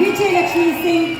ವಿಜಯಲಕ್ಷ್ಮಿ ಸಿಂಗ್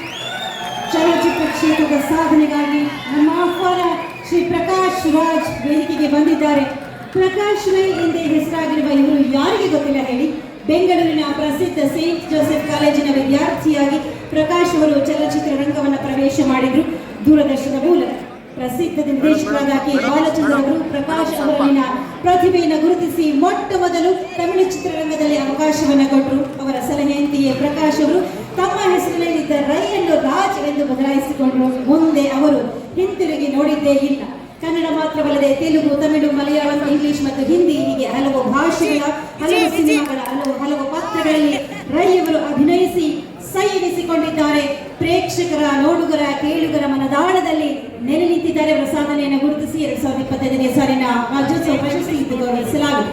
ಚಲನಚಿತ್ರ ಕ್ಷೇತ್ರದ ಸಾಧನೆಗಾಗಿ ನಮ್ಮ ಆಹ್ವಾನ ಶ್ರೀ ಪ್ರಕಾಶ್ ರಾಜ್ ವೇದಿಕೆಗೆ ಬಂದಿದ್ದಾರೆ. ಪ್ರಕಾಶ್ ರೈ ಎಂದೇ ಹೆಸರಾಗಿರುವ ಇವರು ಯಾರಿಗೆ ಗೊತ್ತಿಲ್ಲ ಹೇಳಿ. ಬೆಂಗಳೂರಿನ ಪ್ರಸಿದ್ಧ ಸೇಂಟ್ ಜೋಸೆಫ್ ಕಾಲೇಜಿನ ವಿದ್ಯಾರ್ಥಿಯಾಗಿ ಪ್ರಕಾಶ್ ಅವರು ಚಲನಚಿತ್ರ ರಂಗವನ್ನು ಪ್ರವೇಶ ಮಾಡಿದರು. ದೂರದರ್ಶನ ಮೂಲಕ. ಪ್ರಸಿದ್ಧ ನಿರ್ದೇಶಕರಾದ ಕೆ. ಬಾಲಚಂದ್ರ ಅವರು ಪ್ರಕಾಶ್ ಅವರಲ್ಲಿನ ಪ್ರತಿಭೆಯನ್ನು ಗುರುತಿಸಿ ಮೊಟ್ಟ ಮೊದಲು ತಮಿಳು ಚಿತ್ರರಂಗದಲ್ಲಿ ಅವಕಾಶವನ್ನು ಕೊಟ್ಟರು ಅವರ ಸಲಹೆಯಂತೆಯೇ ಪ್ರಕಾಶ್ ಅವರು ತಮ್ಮ ಹೆಸರಿನಲ್ಲಿದ್ದ ರೈಯನ್ನು ರಾಜ್ ಎಂದು ಬದಲಾಯಿಸಿಕೊಂಡು ಮುಂದೆ ಅವರು ಹಿಂತಿರುಗಿ ನೋಡಿದ್ದೇ ಇಲ್ಲ. ಕನ್ನಡ ಮಾತ್ರವಲ್ಲದೆ ತೆಲುಗು ತಮಿಳು ಮಲಯಾಳಂ ಇಂಗ್ಲಿಷ್ ಮತ್ತು ಹಿಂದಿ ಹೀಗೆ ಹಲವು ಭಾಷೆಗಳ ಹಲವು ಸಿನಿಮಾಗಳ ಹಲವು ಹಲವು ಪಾತ್ರಗಳಲ್ಲಿ ರೈ ಅವರು ಅಭಿನಯಿಸಿ ಸೈ ಎನಿಸಿಕೊಂಡಿದ್ದಾರೆ ಪ್ರೇಕ್ಷಕರ ನೋಡುಗರ ಕೇಳುಗರ ಮನದಾಳದಲ್ಲಿ ನೆಲೆ ನಿಂತಿದ್ದಾರೆ ಅವರ ಸಾಧನೆಯನ್ನು ಗುರುತಿಸಿ ಎರಡ್ ಸಾವಿರದ ಇಪ್ಪತ್ತೈದನೇ ಸಾಲಿನ ರಾಜ್ಯೋತ್ಸವ ಪ್ರಶಸ್ತಿ ಗೌರವಿಸಲಾಗಿದೆ.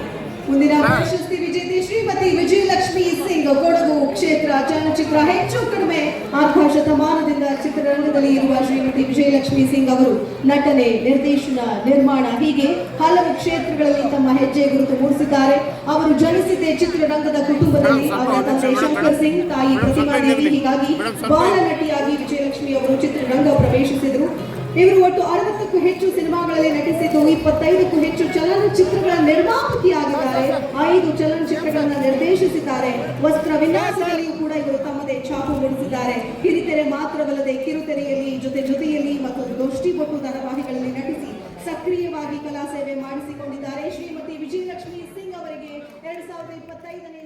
ಮುಂದಿನ ಪ್ರಶಸ್ತಿ ವಿಜೇತೆ ಶ್ರೀಮತಿ ವಿಜಯಲಕ್ಷ್ಮಿ ಸಿಂಗ್ ಕೊಡಗು. ಕ್ಷೇತ್ರ ಚಲನಚಿತ್ರ ಹೆಚ್ಚು ಕಡಿಮೆ ಅರ್ಧ ಶತಮಾನದಿಂದ ಚಿತ್ರರಂಗದಲ್ಲಿ ಇರುವ ಶ್ರೀಮತಿ ವಿಜಯಲಕ್ಷ್ಮಿ ಸಿಂಗ್ ಅವರು. ನಟನೆ ನಿರ್ದೇಶನ ನಿರ್ಮಾಣ ಹೀಗೆ ಹಲವು ಕ್ಷೇತ್ರಗಳಲ್ಲಿ ತಮ್ಮ ಹೆಜ್ಜೆ ಗುರುತು ಮೂಡಿಸಿದ್ದಾರೆ. ಅವರು ಜನಿಸಿದ್ದೇ ಚಿತ್ರರಂಗದ ಕುಟುಂಬದಲ್ಲಿ ಅವರ ತಂದೆ ಶಂಕರ್ ಸಿಂಗ್ ತಾಯಿ ಪ್ರತಿಮಾದೇವಿ ಹೀಗಾಗಿ ಬಾಲ ನಟಿಯಾಗಿ ವಿಜಯಲಕ್ಷ್ಮಿ ಅವರು ಚಿತ್ರರಂಗ ಪ್ರವೇಶಿಸಿದರು. ಇವರು ಒಟ್ಟು ಅರವತ್ತಕ್ಕೂ ಹೆಚ್ಚು ಸಿನಿಮಾಗಳಲ್ಲಿ ನಟಿಸಿದ್ದು, ಇಪ್ಪತ್ತೈದಕ್ಕೂ ಹೆಚ್ಚು ಚಲನಚಿತ್ರಗಳ ನಿರ್ಮಾಪಕಿಯಾಗಿದ್ದಾರೆ. ಐದು ಚಲನಚಿತ್ರಗಳನ್ನು ನಿರ್ದೇಶಿಸಿದ್ದಾರೆ. ವಸ್ತ್ರ ವಿನ್ಯಾಸದಲ್ಲಿಯೂ ಕೂಡ ಇವರು ತಮ್ಮದೇ ಛಾಪು ಮೂಡಿಸಿದ್ದಾರೆ ಕಿರಿತೆರೆ ಮಾತ್ರವಲ್ಲದೆ ಕಿರುತೆರೆಯಲ್ಲಿ, ಜೊತೆ ಜೊತೆಯಲ್ಲಿ ಮತ್ತು ದೃಷ್ಟಿಗೊಟ್ಟು ಧಾರಾವಾಹಿಗಳಲ್ಲಿ ನಟಿಸಿ ಸಕ್ರಿಯವಾಗಿ ಕಲಾ ಸೇವೆ ಮಾಡಿಸಿಕೊಂಡಿದ್ದಾರೆ. ಶ್ರೀಮತಿ ವಿಜಯಲಕ್ಷ್ಮಿ ಸಿಂಗ್ ಅವರಿಗೆ ಎರಡ್ ಸಾವಿರದ ಇಪ್ಪತ್ತೈದನೇ